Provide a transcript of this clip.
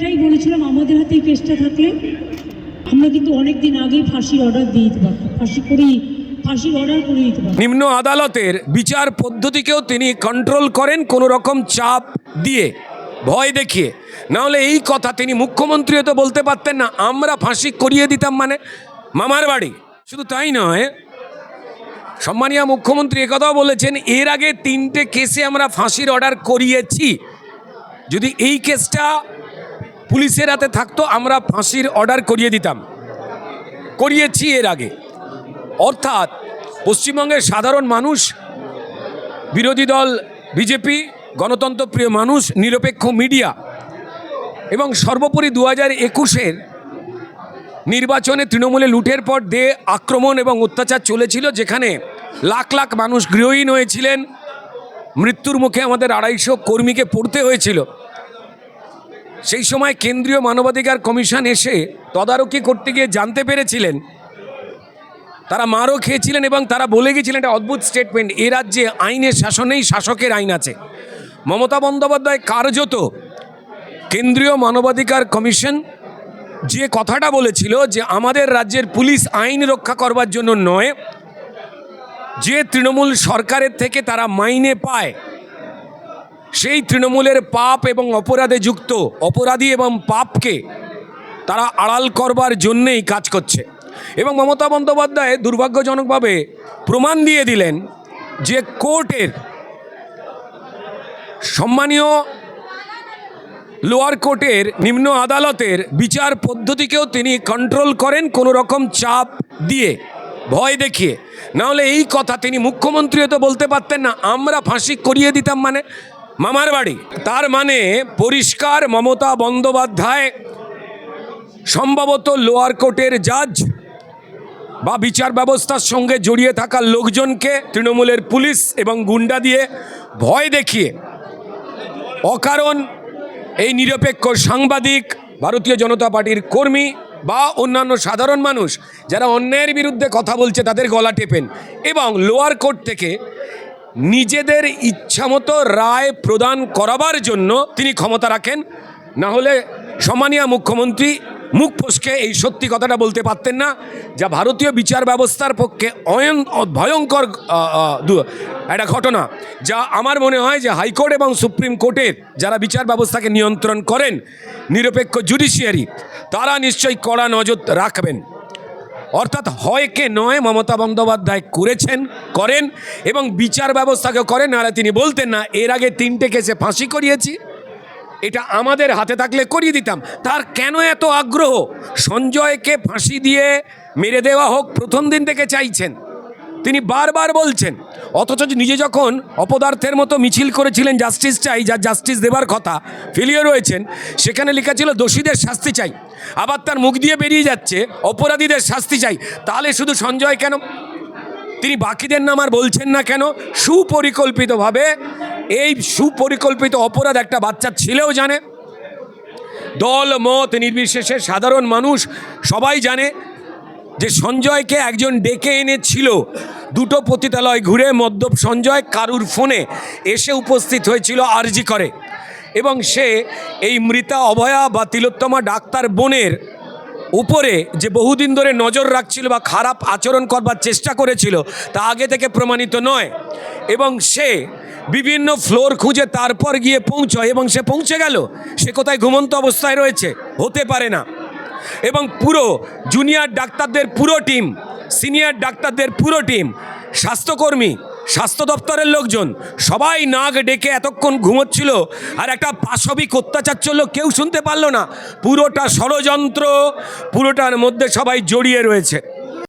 এটাই বলেছিলাম, আমাদের হাতে এই কেসটা থাকলে আমরা কিন্তু অনেক আগেই ফাঁসির অর্ডার দিয়ে দিতে পারতাম। ফাঁসি করেই নিম্ন আদালতের বিচার পদ্ধতিকেও তিনি কন্ট্রোল করেন কোনো রকম চাপ দিয়ে, ভয় দেখিয়ে। নাহলে এই কথা তিনি মুখ্যমন্ত্রীও তো বলতে পারতেন না, আমরা ফাঁসি করিয়ে দিতাম মানে মামার বাড়ি। শুধু তাই নয়, সম্মানীয় মুখ্যমন্ত্রী একথাও বলেছেন, এর আগে তিনটে কেসে আমরা ফাঁসির অর্ডার করিয়েছি। যদি এই কেসটা পুলিশের হাতে থাকতো, আমরা ফাঁসির অর্ডার করিয়ে দিতাম। করিয়েছি এর আগে। অর্থাৎ পশ্চিমবঙ্গের সাধারণ মানুষ, বিরোধী দল, বিজেপি গণতন্ত্রপ্রিয় মানুষ, নিরপেক্ষ মিডিয়া এবং সর্বোপরি দু হাজার একুশের নির্বাচনে তৃণমূলে লুটের পর দে আক্রমণ এবং অত্যাচার চলেছিল, যেখানে লাখ লাখ মানুষ গৃহহীন হয়েছিলেন। মৃত্যুর মুখে আমাদের আড়াইশো কর্মীকে পড়তে হয়েছিল। সেই সময় কেন্দ্রীয় মানবাধিকার কমিশন এসে তদারকি করতে গিয়ে জানতে পেরেছিলেন। তারা মারও খেয়েছিলেন এবং তারা বলে গেছিলেন একটা অদ্ভুত স্টেটমেন্ট এ রাজ্যে আইনের শাসনেই শাসকের আইন আছে। মমতা বন্দ্যোপাধ্যায় কার্যত কেন্দ্রীয় মানবাধিকার কমিশন যে কথাটা বলেছিল যে আমাদের রাজ্যের পুলিশ আইন রক্ষা করবার জন্য নয়, যে তৃণমূল সরকারের থেকে তারা মাইনে পায় সেই তৃণমূলের পাপ এবং অপরাধে যুক্ত, অপরাধী এবং পাপকে তারা আড়াল করবার জন্যেই কাজ করছে। এবং মমতা বন্দ্যোপাধ্যায় দুর্ভাগ্যজনকভাবে প্রমাণ দিয়ে দিলেন যে কোর্টের সম্মানীয় লোয়ার কোর্টের নিম্ন আদালতের বিচার পদ্ধতিকেও তিনি কন্ট্রোল করেন কোনো রকম চাপ দিয়ে, ভয় দেখিয়ে। নাহলে এই কথা তিনি মুখ্যমন্ত্রীও তো বলতে পারতেন না, আমরা ফাঁসি করিয়ে দিতাম মানে মামার বাড়ি। তার মানে পরিষ্কার মমতা বন্দ্যোপাধ্যায়, সম্ভবত লোয়ার কোর্টের জাজ বা বিচার ব্যবস্থার সঙ্গে জড়িয়ে থাকা লোকজনকে তৃণমূলের পুলিশ এবং গুন্ডা দিয়ে ভয় দেখিয়ে অকারণ এই নিরপেক্ষ সাংবাদিক, ভারতীয় জনতা পার্টির কর্মী বা অন্যান্য সাধারণ মানুষ যারা অন্যায়ের বিরুদ্ধে কথা বলছে তাদের গলা টেপেন এবং লোয়ার কোর্ট থেকে নিজেদের ইচ্ছামতো রায় প্রদান করাবার জন্য তিনি ক্ষমতা রাখেন। না হলে সম্মানীয় মুখ্যমন্ত্রী মুখ ফসকে এই সত্যি কথাটা বলতে পারতেন না, যা ভারতীয় বিচার ব্যবস্থার পক্ষে অয়ন, ভয়ঙ্কর একটা ঘটনা, যা আমার মনে হয় যে হাইকোর্ট এবং সুপ্রিম কোর্টের যারা বিচার ব্যবস্থাকে নিয়ন্ত্রণ করেন, নিরপেক্ষ জুডিশিয়ারি তারা নিশ্চয়ই কড়া নজর রাখবেন। অর্থাৎ হয়কে নয় মমতা বন্দ্যোপাধ্যায় করেছেন, করেন এবং বিচার ব্যবস্থাকে করেন, নাহলে তিনি বলতেন না, এর আগে তিনটে কেসে ফাঁসি করিয়েছি, এটা আমাদের হাতে থাকলে করিয়ে দিতাম। তার কেন এত আগ্রহ? সঞ্জয়কে ফাঁসি দিয়ে মেরে দেওয়া হোক, প্রথম দিন থেকে চাইছেন। তিনি বারবার বলছেন, অথচ নিজে যখন অপদার্থের মতো মিছিল করেছিলেন জাস্টিস চাই, যা জাস্টিস দেবার কথা ফেলিয়ে রয়েছেন, সেখানে লেখা ছিল, দোষীদের শাস্তি চাই। আবার তার মুখ দিয়ে বেরিয়ে যাচ্ছে, অপরাধীদের শাস্তি চাই। তাহলে শুধু সঞ্জয় কেন? তিনি বাকিদের নাম আর বলছেন না কেন? সুপরিকল্পিতভাবে, এই সুপরিকল্পিত অপরাধ একটা বাচ্চা ছেলেও জানে। দল, মত, নির্বিশেষে সাধারণ মানুষ সবাই জানে। যে সঞ্জয়কে একজন ডেকে এনেছিল, দুটো পতিতালয় ঘুরে মদ্যপ সঞ্জয় কারুর ফোনে এসে উপস্থিত হয়েছিল আরজি করে। এবং সে এই মৃতা অভয়া বা তিলোত্তমা ডাক্তার বোনের উপরে যে বহুদিন ধরে নজর রাখছিল বা খারাপ আচরণ করবার চেষ্টা করেছিল, তা আগে থেকে প্রমাণিত নয়। এবং সে বিভিন্ন ফ্লোর খুঁজে তারপর গিয়ে পৌঁছয় এবং সে পৌঁছে গেল। সে কোথায় ঘুমন্ত অবস্থায় রয়েছে, হতে পারে না। এবং পুরো জুনিয়র ডাক্তারদের পুরো টিম সিনিয়র ডাক্তারদের পুরো টিম স্বাস্থ্যকর্মী, স্বাস্থ্য দপ্তরের লোকজন, সবাই নাক ডেকে এতক্ষণ ঘুমোচ্ছিল আর একটা পাশবিক অত্যাচার চলল, কেউ শুনতে পারল না। পুরোটা ষড়যন্ত্র, পুরোটার মধ্যে সবাই জড়িয়ে রয়েছে।